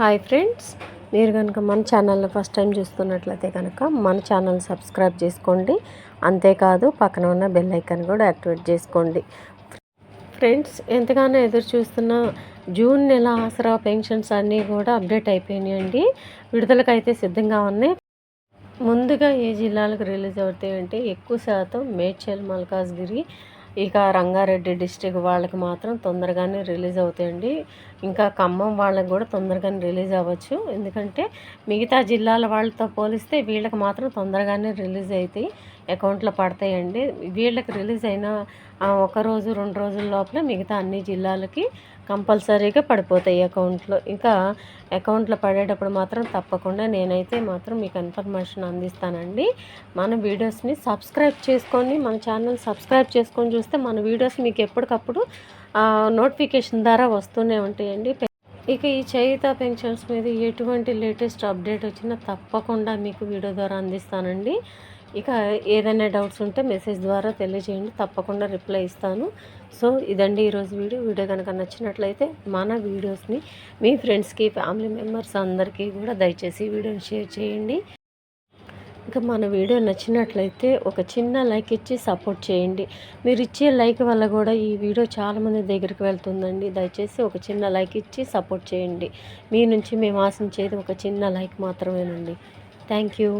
Hi friends. మీరు కనుక మన ఛానల్ని ఫస్ట్ టైం చూస్తున్నట్లయితే కనుక మన ఛానల్ సబ్స్క్రైబ్ చేసుకోండి. అంతేకాదు పక్కన ఉన్న బెల్ ఐకాన్ కూడా యాక్టివేట్ చేసుకోండి. ఫ్రెండ్స్ ఎంతగానో ఎదురు చూస్తున్న జూన్ నెల ఆసరా పెన్షన్స్ అన్నీ కూడా అప్డేట్ అయిపోయినాయండి. విడుదలకైతే సిద్ధంగా ఉన్నాయి. ముందుగా ఏ జిల్లాలకు రిలీజ్ అవుతాయంటే ఎక్కువ శాతం మేడ్చల్ మల్కాజ్గిరి ఇక రంగారెడ్డి డిస్టిక్ వాళ్ళకి మాత్రం తొందరగానే రిలీజ్ అవుతాయండి. ఇంకా ఖమ్మం వాళ్ళకి కూడా తొందరగానే రిలీజ్ అవ్వచ్చు. ఎందుకంటే మిగతా జిల్లాల వాళ్ళతో పోలిస్తే వీళ్ళకి మాత్రం తొందరగానే రిలీజ్ అవుతాయి అకౌంట్లో పడతాయండి. వీళ్ళకి రిలీజ్ అయిన ఒక రోజు రెండు రోజుల లోపల మిగతా అన్ని జిల్లాలకి కంపల్సరీగా పడిపోతాయి అకౌంట్లో. ఇంకా అకౌంట్లో పడేటప్పుడు మాత్రం తప్పకుండా నేనైతే మాత్రం మీకు ఇన్ఫర్మేషన్ అందిస్తానండి. మన వీడియోస్ని సబ్స్క్రైబ్ చేసుకొని మన ఛానల్ సబ్స్క్రైబ్ చేసుకొని చూస్తే మన వీడియోస్ మీకు ఎప్పటికప్పుడు నోటిఫికేషన్ ద్వారా వస్తూనే ఉంటాయండి. ఇక ఈ చేయుత పెన్షన్స్ మీద ఎటువంటి లేటెస్ట్ అప్డేట్ వచ్చినా తప్పకుండా మీకు వీడియో ద్వారా అందిస్తానండి. ఇక ఏదైనా డౌట్స్ ఉంటే మెసేజ్ ద్వారా తెలియజేయండి తప్పకుండా రిప్లై ఇస్తాను. సో ఇదండి ఈరోజు వీడియో. వీడియో కనుక నచ్చినట్లయితే మన వీడియోస్ని మీ ఫ్రెండ్స్కి ఫ్యామిలీ మెంబర్స్ అందరికీ కూడా దయచేసి వీడియోని షేర్ చేయండి. ఇంకా మన వీడియో నచ్చినట్లయితే ఒక చిన్న లైక్ ఇచ్చి సపోర్ట్ చేయండి. మీరు ఇచ్చే లైక్ వల్ల కూడా ఈ వీడియో చాలామంది దగ్గరికి వెళ్తుందండి. దయచేసి ఒక చిన్న లైక్ ఇచ్చి సపోర్ట్ చేయండి. మీ నుంచి మేము ఆశించేది ఒక చిన్న లైక్ మాత్రమేనండి. Thank you.